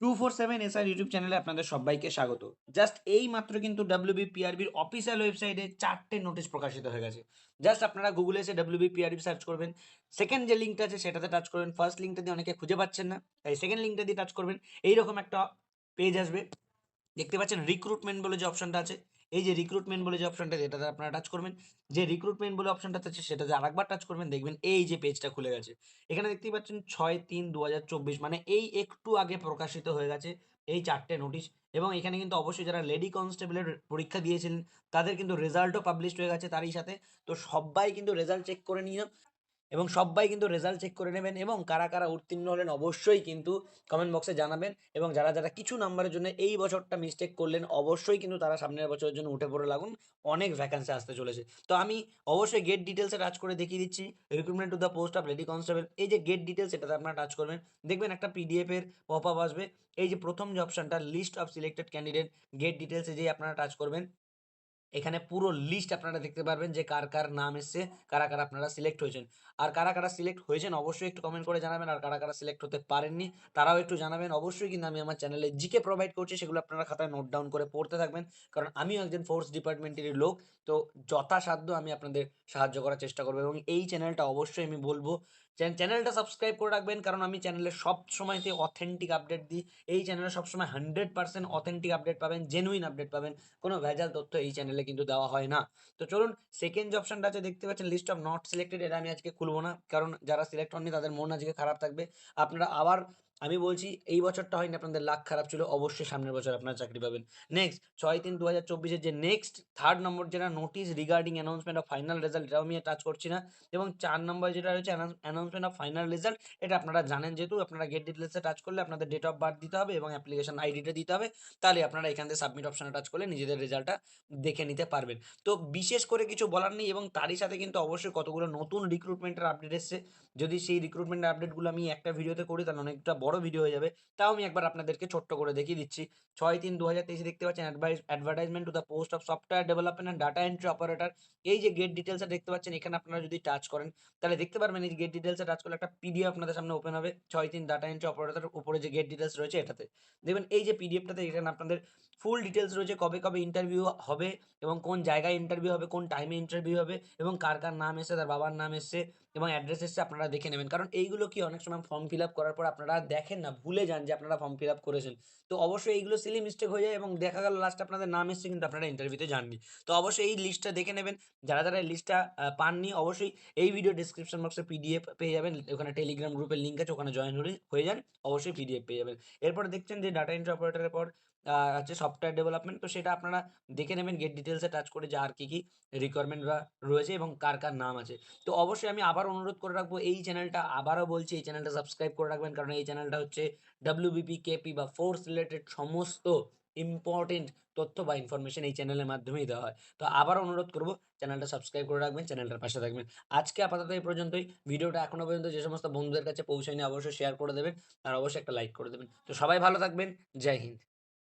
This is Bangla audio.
Two four seven SR YouTube চ্যানেলে আপনাদের সবাইকে স্বাগত। জাস্ট এই মাত্র কিন্তু ডাব্লিউবিপিআরবির অফিসিয়াল ওয়েবসাইটে চারটে নোটিশ প্রকাশিত হয়ে গেছে। জাস্ট আপনারা গুগলে এসে ডাব্লিউবিপিআরবি সার্চ করবেন। সেকেন্ড যে লিঙ্কটা আছে সেটাতে টাচ করবেন। ফার্স্ট লিঙ্কটা দিয়ে অনেকে খুঁজে পাচ্ছেন না। তাই সেকেন্ড লিঙ্কটা দিয়ে টাচ করবেন। এইরকম একটা পেজ আসবে। দেখতে পাচ্ছেন রিক্রুটমেন্ট বলে যে অপশনটা আছে, এই যে রিক্রুটমেন্ট বলে যে অপশনটা এটাতে আপনারা টাচ করবেন। যে রিক্রুটমেন্ট বলে অপশনটা আছে, সেটাতে আরেকবার টাচ করবেন, দেখবেন এই যে পেজটা খুলে গেছে। এখানে দেখতেই পাচ্ছেন ছয় তিন দু মানে এই একটু আগে প্রকাশিত হয়ে গেছে এই চারটে নোটিশ এবং এখানে কিন্তু অবশ্যই যারা লেডি কনস্টেবলের পরীক্ষা দিয়েছিলেন, তাদের কিন্তু রেজাল্টও পাবলিশড হয়ে গেছে তারই সাথে। তো সবাই কিন্তু রেজাল্ট চেক করে নিয়ে এবং সবাই কিন্তু রেজাল্ট চেক করে নেবেন এবং কারা কারা উত্তীর্ণ হলেন অবশ্যই কিন্তু কমেন্ট বক্সে জানাবেন এবং যারা যারা কিছু নাম্বারের জন্য এই বছরটা মিস্টেক করলেন অবশ্যই কিন্তু তারা সামনের বছরের জন্য উঠে পড়ে লাগুন। অনেক ভ্যাকান্সি আসতে চলেছে। তো আমি অবশ্যই গেট ডিটেলসে টাচ করে দেখিয়ে দিচ্ছি। Recruitment to the post of lady constable এই যে গেট ডিটেলস এটাতে আপনারা টাচ করবেন। দেখবেন একটা পিডিএফ এর পপ আপ আসবে। এই যে প্রথম যে অপশনটা list of selected candidate gate ডিটেলসে যেই আপনারা টাচ করবেন। এখানে পুরো লিস্ট আপনারা দেখতে পারবেন যে কার কার নাম এসছে, কারা কারা আপনারা সিলেক্ট হয়েছেন। আর কারা কারা সিলেক্ট হয়েছেন অবশ্যই একটু কমেন্ট করে জানাবেন, আর কারা কারা সিলেক্ট হতে পারেননি তারাও একটু জানাবেন। অবশ্যই কিন্তু আমি আমার চ্যানেলে জিকে প্রোভাইড করছি, সেগুলো আপনারা খাতায় নোট ডাউন করে পড়তে থাকবেন, কারণ আমিও একজন ফোর্স ডিপার্টমেন্টেরই লোক, তো যথাসাধ্য আমি আপনাদের সাহায্য করার চেষ্টা করব এবং এই চ্যানেলটা অবশ্যই আমি বলব চ্যানেলটা সাবস্ক্রাইব করে রাখবেন, কারণ আমি চ্যানেলে সব সময়তে অথেন্টিক আপডেট দিই। এই চ্যানেলে সবসময় হান্ড্রেড পার্সেন্ট অথেন্টিক আপডেট পাবেন জেনুইন আপডেট পাবেন। কোনো ভেজাল তথ্য এই চ্যানেলে কিন্তু দেওয়া হয় না। তো চলুন সেকেন্ড যে অপশনটা আছে, দেখতে পাচ্ছেন লিস্ট অফ নট সিলেক্টেড এটা আমি আজকে খুলবো না। কারণ যারা সিলেক্ট হননি, তাদের মন আজকে খারাপ থাকবে। আপনারা আবার আমি বলছি, এই বছরটা হয়নি আপনাদের লাখ খারাপ ছিল, অবশ্যই সামনের বছর আপনারা চাকরি পাবেন। নেক্সট ছয় তিন দু হাজার চব্বিশের যে নেক্সট থার্ড নম্বর যেটা notice regarding announcement of final result এটাও আমি টাচ করছি না। এবং চার নম্বর যেটা রয়েছে অ্যানাউন্সমেন্ট অফ ফাইনাল রেজাল্ট এটা আপনারা জানেন যেহেতু, আপনারা গেট ডিটেলসে টাচ করলে আপনাদের ডেট অফ বার্থ দিতে হবে এবং অ্যাপ্লিকেশন আইডিটা দিতে হবে। তাহলে আপনারা এখান থেকে সাবমিট অপশানে টাচ করলে নিজেদের রেজাল্টটা দেখে নিতে পারবেন। তো বিশেষ করে কিছু বলার নেই এবং তারই সাথে কিন্তু অবশ্যই কতগুলো নতুন রিক্রুটমেন্টের আপডেট এসছে। যদি সেই রিক্রুটমেন্টের আপডেটগুলো আমি একটা ভিডিওতে করি, তাহলে অনেকটা ভিডিও হয়ে যাবে। তাও আমি একবার আপনাদেরকে ছোট্ট করে দেখিয়ে দিচ্ছি। ছয় তিন দু হাজার তেইশে দেখতে পাচ্ছেন advertisement to the post of software development and data entry operator এই যে গেট ডিটেলসটা দেখতে পাচ্ছেন, এখানে আপনারা যদি টাচ করেন, তাহলে দেখতে পারবেন এই গেট ডিটেলসে টাচ করলে একটা পিডিএফ আপনাদের সামনে ওপেন হবে। ছয় তিন ডাটা এন্ট্রি অপারেটর উপরে যে গেট ডিটেলস রয়েছে এটাতে। দেখবেন এই যে পিডিএফটাতে এখানে আপনাদের ফুল ডিটেলস রয়েছে, কবে কবে ইন্টারভিউ হবে এবং কোন জায়গায় ইন্টারভিউ হবে, কোন টাইমে ইন্টারভিউ হবে এবং কার কার নাম এসে তার বাবার নাম এসছে এবং অ্যাড্রেস এসছে, আপনারা দেখে নেবেন। কারণ এইগুলো কি অনেক সময় ফর্ম ফিল আপ করার পর আপনারা দেখেন না, ভুলে যান যে আপনারা ফর্ম ফিল আপ করেছেন। তো অবশ্যই এইগুলো সিলি মিস্টেক হয়ে যায় এবং দেখা গেল লাস্ট আপনাদের নাম এসছে কিন্তু আপনারা ইন্টারভিউতে যাননি। তো অবশ্যই এই লিস্টটা দেখে নেবেন। যারা যারা এই লিস্টটা পাননি, অবশ্যই এই ভিডিও ডিসক্রিপশন বক্সে পিডিএফ পেয়ে যাবেন। ওখানে টেলিগ্রাম গ্রুপের লিঙ্ক আছে, ওখানে জয়েন হলে হয়ে যান, অবশ্যই পিডিএফ পেয়ে যাবেন। এরপর দেখছেন যে ডাটা এন্ট্রি অপারেটরের পর আছে সফটওয়্যার ডেভেলপমেন্ট তো সেটা আপনারা দেখে নেবেন গেট ডিটেলসে টাচ করে যে আর কী কী রিকোয়ারমেন্ট রয়েছে এবং কার কার নাম আছে। তো অবশ্যই আমি আবার অনুরোধ করে রাখব, এই চ্যানেলটা আবারও বলছি, এই চ্যানেলটা সাবস্ক্রাইব করে রাখবেন, কারণ এই চ্যানেলটা হচ্ছে ডাব্লিউবিপি কেপি বা ফোর্স রিলেটেড সমস্ত ইম্পর্টেন্ট তথ্য বা ইনফরমেশন এই চ্যানেলের মাধ্যমেই দেওয়া হয়। তো আবার অনুরোধ করব চ্যানেলটা সাবস্ক্রাইব করে রাখবেন চ্যানেলটার পাশে থাকবেন। আজকে আপাতত এই পর্যন্তই। ভিডিওটা এখনও পর্যন্ত যে সমস্ত বন্ধুদের কাছে পৌঁছায়নি, অবশ্যই শেয়ার করে দেবেন আর অবশ্যই একটা লাইক করে দেবেন। তো সবাই ভালো থাকবেন। জয় হিন্দ।